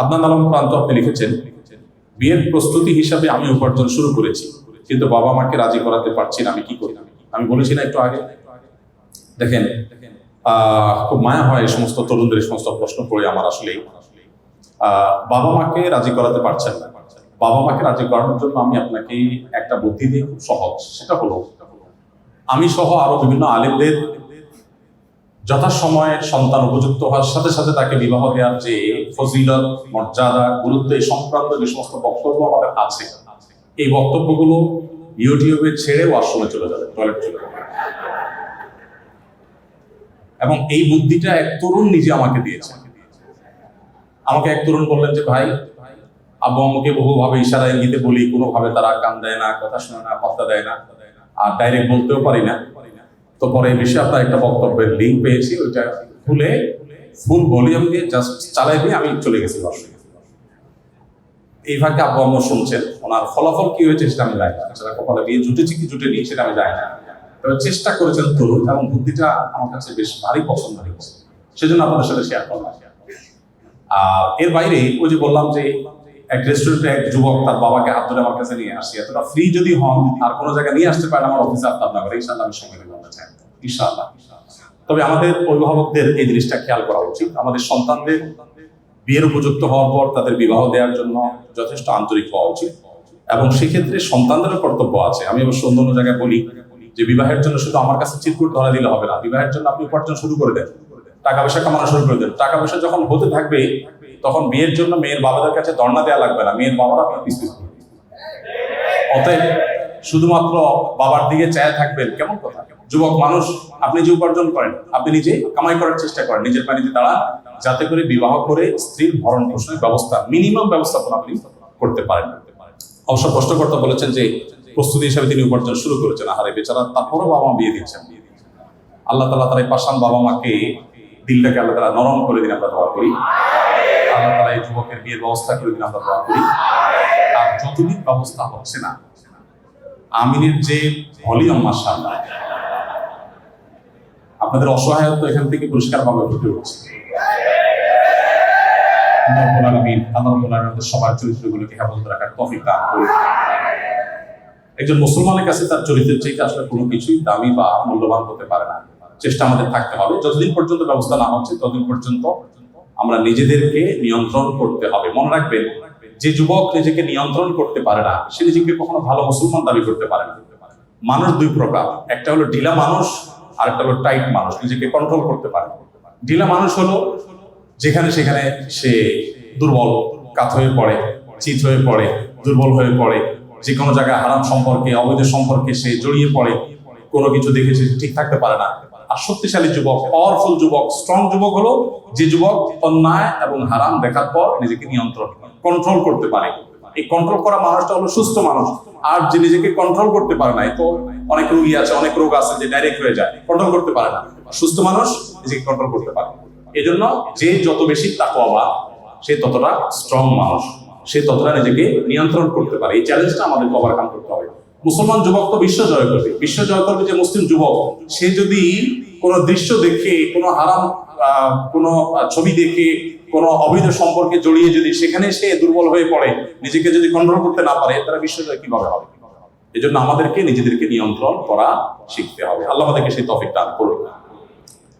আদনান আলম প্রান্ত আপনি লিখেছেন, বিয়ের প্রস্তুতি হিসাবে আমি উপার্জন শুরু করেছি, কিন্তু বাবা মাকে রাজি করাতে পারছি না, আমি কি করি আমি বলেছি না একটু আগে। দেখেন খুব মায়া হয় এই সমস্ত তরুণদের সমস্ত প্রশ্ন করে আমার আসলে। বাবা মাকে রাজি করাতে পারছেন না। বাবা মাকে রাজি করানোর জন্য আমি আপনাকে একটা বুদ্ধি দিই, খুব সহজ। সেটা হলো, আমি সহ আরও বিভিন্ন আলেমদের যথাসময়ে সন্তান উপযুক্ত হওয়ার সাথে সাথে তাকে বিবাহ দেওয়ার যে ফজিলত, মর্যাদা, গুরুত্ব, এই সংক্রান্ত যে সমস্ত বক্তব্য আমাদের আছে, এই বক্তব্যগুলো ইউটিউবে ছেড়ে ওয়াশরুমে চলে যাবে, টয়লেট চলে যাবে। এবং এই বুদ্ধিটা এক তরুণ নিজে আমাকে দিয়েছে। আমাকে এক তরুণ বললেন যে, ভাই, আব্বু আম্মুকে বহুভাবে ইশারা ইঙ্গিতে বলি, কোনোভাবে তারা কান দেয় না, কথা শোনে না, পাত্তা দেয় না, আর ডাইরেক্ট বলতেও পারি না। তো পরে এই বিষয়ে আপনার একটা বক্তব্যের লিঙ্ক পেয়েছি, ওইটা খুলে ফুল ভলিউম দিয়ে জাস্ট চালাই দিয়ে আমি চলে গেছি দর্শক। এই ফাঁকে আব্বু আম্মু শুনছেন, ওনার ফলাফল কি হয়েছে সেটা আমি জানি না। সেটা কপালে বিয়ে জুটেছে কি জুটেনি সেটা আমি জানি না। তবে চেষ্টা করেছেন তরুণ এবং বুদ্ধিটা আমার কাছে বেশ ভারী পছন্দ হয়েছে। সেজন্য আপনাদের সাথে শেয়ার করলাম। আর এর বাইরে ওই যে বললাম যে এক রেস্টুরেন্টে এক যুবক তার বাবাকে হাত ধরে আমার কাছে নিয়ে আসি। এতটা ফ্রি যদি হন আর কোনো জায়গায় নিয়ে আসতে পারেন, আমার অফিসে আপনার ইনশাল্লাহ আমি আপনার চাই তবে আমাদের অভিভাবকদের এই জিনিসটা খেয়াল করা উচিত। আমাদের সন্তানদের বিয়ের উপযুক্ত হওয়ার পর তাদের বিবাহ দেওয়ার জন্য যথেষ্ট আন্তরিক হওয়া উচিত। এবং সেক্ষেত্রে সন্তানদেরও কর্তব্য আছে। আমি অবশ্য অন্য অন্য জায়গায় বলি যে বিবাহের জন্য শুধু আমার কাছে চিরকুট ধরা দিলে হবে না। বিবাহের জন্য আপনি উপার্জন শুরু করে দেন। টাকা পয়সা কামানো শুরু করে দেন। টাকা পয়সা যখন হতে থাকবে তখন বিয়ের জন্য মেয়ের বাবাদের কাছে ধর্ণা দেওয়া লাগবে না। মেয়ের বাবারা অতএব শুধুমাত্র বাবার দিকে চায় থাকবেন, কেমন কথা? যুবক, মানুষ, আপনি যে উপার্জন করেন, আপনি নিজে কামাই করার চেষ্টা করেন, নিজের পানিতে দাঁড়ান, যাতে করে বিবাহ করে স্ত্রীর ভরণ পোষণের ব্যবস্থা মিনিমাম ব্যবস্থাপনা আপনি করতে পারেন। অবশ্য প্রশ্নকর্তা বলেছেন যে, প্রস্তুতি হিসাবে তিনি উপার্জন শুরু করেছেন, আহারে বেচারা, তারপরও বাবা বিয়ে দিচ্ছেন। আল্লাহ তালা তারা এই পাশান বাবা মাকে দিলটাকে আল্লাহ তালা নরম করে দিন আমরা দোয়া করি। আল্লাহ তালা এই যুবকের বিয়ের ব্যবস্থা করে দিন আমরা দোয়া করি। আর যতদিন ব্যবস্থা হচ্ছে না, আমিনের যে ভলিউম মাসাল আপনাদের অসহায়ত্ব এখান থেকে পরিষ্কার ভাবে ফুটে উঠছে। সবার রাখার দান। একজন মুসলমানের কাছে তার চরিত্রের চাইতে আসলে কোনো কিছুই দামি বা মূল্যবান হতে পারে না। চেষ্টা আমাদের থাকতে হবে। যতদিন পর্যন্ত ব্যবস্থা না হচ্ছে, ততদিন পর্যন্ত আমরা নিজেদেরকে নিয়ন্ত্রণ করতে হবে। মনে রাখবেন, যে যুবক নিজেকে নিয়ন্ত্রণ করতে পারে না, সে নিজেকে কখনো ভালো মুসলমান দাবি করতে পারে না। মানুষ দুই প্রকার, একটা হলো ঢিলা মানুষ আর একটা হলো টাইট মানুষ, নিজেকে কন্ট্রোল করতে পারে। ঢিলা মানুষ হলো যেখানে সেখানে সে দুর্বল, কাত হয়ে পড়ে, চিত হয়ে পড়ে, দুর্বল হয়ে পড়ে, যে কোনো জায়গায় হারাম সম্পর্কে, অবৈধ সম্পর্কে সে জড়িয়ে পড়ে, কোনো কিছু দেখে সে ঠিক থাকতে পারে না। আর শক্তিশালী যুবক পাওয়ারফুল যুবক স্ট্রং যুবক হলো যে যুবক অন্যায় এবং হারাম দেখার পর নিজেকে নিয়ন্ত্রণ কন্ট্রোল করতে পারে। এই কন্ট্রোল করা মানুষটা হলো সুস্থ মানুষ। আর যে নিজেকে কন্ট্রোল করতে পারে না তো অনেক রোগী আছে, অনেক রোগ আছে যে ডাইরেক্ট হয়ে যায় কন্ট্রোল করতে পারে না। সুস্থ মানুষ নিজেকে কন্ট্রোল করতে পারে। এজন্য যে যত বেশি তাকওয়াবান সে ততটা স্ট্রং মানুষ। সে ততটা নিজেকে নিয়ন্ত্রণ করতে পারে। এই চ্যালেঞ্জটা আমাদের ওভারকাম করতে হবে। মুসলমান যুবক তো বিশ্ব জয় করবে। বিশ্ব জয় করবে যে মুসলিম যুবক, সে যদি কোনো দৃশ্য দেখে, কোন হারাম কোনো ছবি দেখে, কোনো অবৈধ সম্পর্কে জড়িয়ে যদি সেখানে সে দুর্বল হয়ে পড়ে, নিজেকে যদি কন্ট্রোল করতে না পারে তারা বিশ্ব জয় কীভাবে হবে? এই জন্য আমাদেরকে নিজেদেরকে নিয়ন্ত্রণ করা শিখতে হবে। আল্লাহ আমাদেরকে সেই তফিক দান করুন।